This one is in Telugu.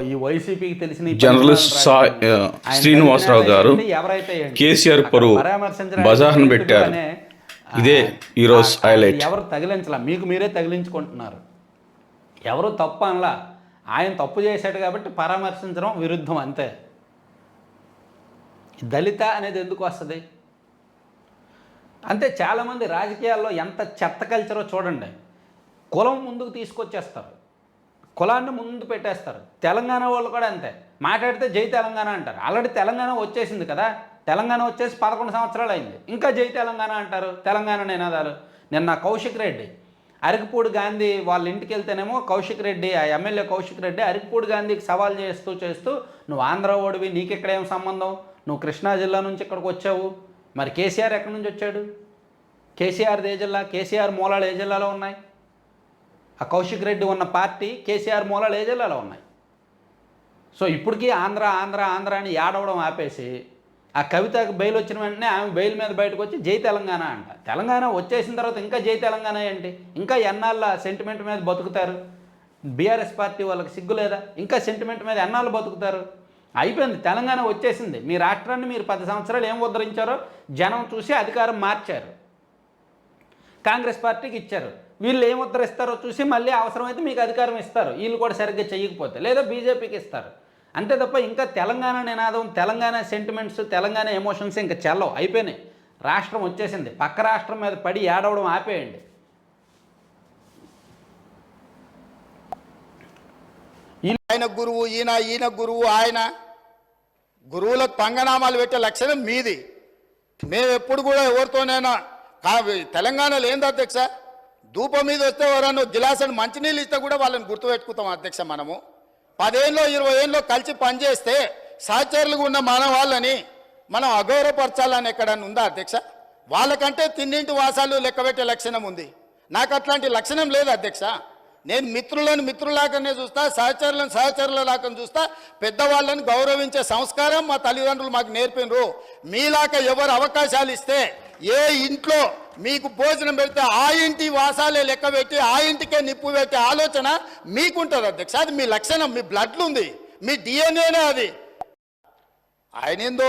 ఈ వైసీపీకి తెలిసిన జర్నలిస్ట్ శ్రీనివాసరావు గారు? కేసీఆర్ పరువు బజార్ను వ్యక్తులు పెట్టారు. ఇదే ఈరోజు హైలైట్. ఎవరు తగిలించాల? మీకు మీరే తగిలించుకుంటున్నారు. ఎవరు తప్పు అనలా? ఆయన తప్పు చేశాడు కాబట్టి పరామర్శించడం విరుద్ధం అంతే. దళిత అనేది ఎందుకు వస్తుంది? అంతే చాలామంది రాజకీయాల్లో ఎంత చెత్త కల్చరో చూడండి. కులం ముందుకు తీసుకొచ్చేస్తారు. కులాన్ని ముందు పెట్టేస్తారు. తెలంగాణ వాళ్ళు కూడా అంతే. మాట్లాడితే జై తెలంగాణ అంటారు. ఆల్రెడీ తెలంగాణ వచ్చేసింది కదా. తెలంగాణ వచ్చేసి పదకొండు సంవత్సరాలు అయింది. ఇంకా జై తెలంగాణ అంటారు. తెలంగాణ నినాదాలు. నిన్న కౌశిక్ రెడ్డి అరకపూడి గాంధీ వాళ్ళ ఇంటికి వెళ్తేనేమో కౌశిక్ రెడ్డి ఆ ఎమ్మెల్యే కౌశిక్ రెడ్డి అరకపూడి గాంధీకి సవాల్ చేస్తూ చేస్తూ నువ్వు ఆంధ్ర ఓడివి నీకెక్కడ ఏం సంబంధం? నువ్వు కృష్ణా జిల్లా నుంచి ఇక్కడికి వచ్చావు. మరి కేసీఆర్ ఎక్కడి నుంచి వచ్చాడు? కేసీఆర్ ఏ జిల్లా? కేసీఆర్ మూలాలు ఏ జిల్లాలో ఉన్నాయి? ఆ కౌశిక్ రెడ్డి ఉన్న పార్టీ కేసీఆర్ మూలాలు ఏ జిల్లాలో ఉన్నాయి? సో ఇప్పటికీ ఆంధ్ర ఆంధ్ర ఆంధ్ర అని ఏడవడం ఆపేసి ఆ కవితకు బెయిల్ వచ్చిన వెంటనే ఆమె బెయిల్ మీద బయటకు వచ్చి జై తెలంగాణ అంట. తెలంగాణ వచ్చేసిన తర్వాత ఇంకా జై తెలంగాణ ఏంటి? ఇంకా ఎన్నాళ్ళ సెంటిమెంట్ మీద బతుకుతారు? బీఆర్ఎస్ పార్టీ వాళ్ళకి సిగ్గు లేదా? ఇంకా సెంటిమెంట్ మీద ఎన్నాళ్ళు బతుకుతారు? అయిపోయింది. తెలంగాణ వచ్చేసింది. మీ రాష్ట్రాన్ని మీరు పది సంవత్సరాలు ఏం ఉద్ధరించారో జనం చూసి అధికారం మార్చారు. కాంగ్రెస్ పార్టీకి ఇచ్చారు. వీళ్ళు ఏం ఉత్తరిస్తారో చూసి మళ్ళీ అవసరమైతే మీకు అధికారం ఇస్తారు. వీళ్ళు కూడా సరిగ్గా చేయకపోతే లేదా బీజేపీకి ఇస్తారు. అంతే తప్ప ఇంకా తెలంగాణ నినాదం తెలంగాణ సెంటిమెంట్స్ తెలంగాణ ఎమోషన్స్ ఇంకా చెల్లవు అయిపోయినాయి. రాష్ట్రం వచ్చేసింది. పక్క రాష్ట్రం మీద పడి ఏడవడం ఆపేయండి. ఆయన గురువు ఈయన ఈయన గురువు ఆయన గురువులకు పంగనామాలు పెట్టే లక్షణం మీది. మేము ఎప్పుడు కూడా ఎవరితోనైనా తెలంగాణలో ఏంది అధ్యక్ష? ధూపం మీద వస్తే ఎవరన్నా గిలాసని మంచినీళ్ళు ఇస్తే కూడా వాళ్ళని గుర్తుపెట్టుకుంటాం అధ్యక్ష మనము. పదేళ్ళలో ఇరవై ఏళ్ళలో కలిసి పనిచేస్తే సహచరులుగా ఉన్న మన వాళ్ళని మనం అగౌరవపరచాలని ఎక్కడన్నా ఉందా అధ్యక్ష? వాళ్ళకంటే తిన్నింటి వాసాలు లెక్కబెట్టే లక్షణం ఉంది. నాకు అట్లాంటి లక్షణం లేదు అధ్యక్ష. నేను మిత్రులను మిత్రులాగానే చూస్తా సహచరులను సహచరులలాగా చూస్తా పెద్దవాళ్ళని గౌరవించే సంస్కారం మా తల్లిదండ్రులు మాకు నేర్పినరు. మీలాగా ఎవరు అవకాశాలు ఇస్తే ఏ ఇంట్లో మీకు భోజనం పెడితే ఆ ఇంటి వాసాలే లెక్క పెట్టి ఆ ఇంటికే నిప్పు పెట్టే ఆలోచన మీకుంటుంది అధ్యక్ష. అది మీ లక్షణం మీ బ్లడ్లు ఉంది మీ డిఎన్ఏనే అది. ఆయన ఏందో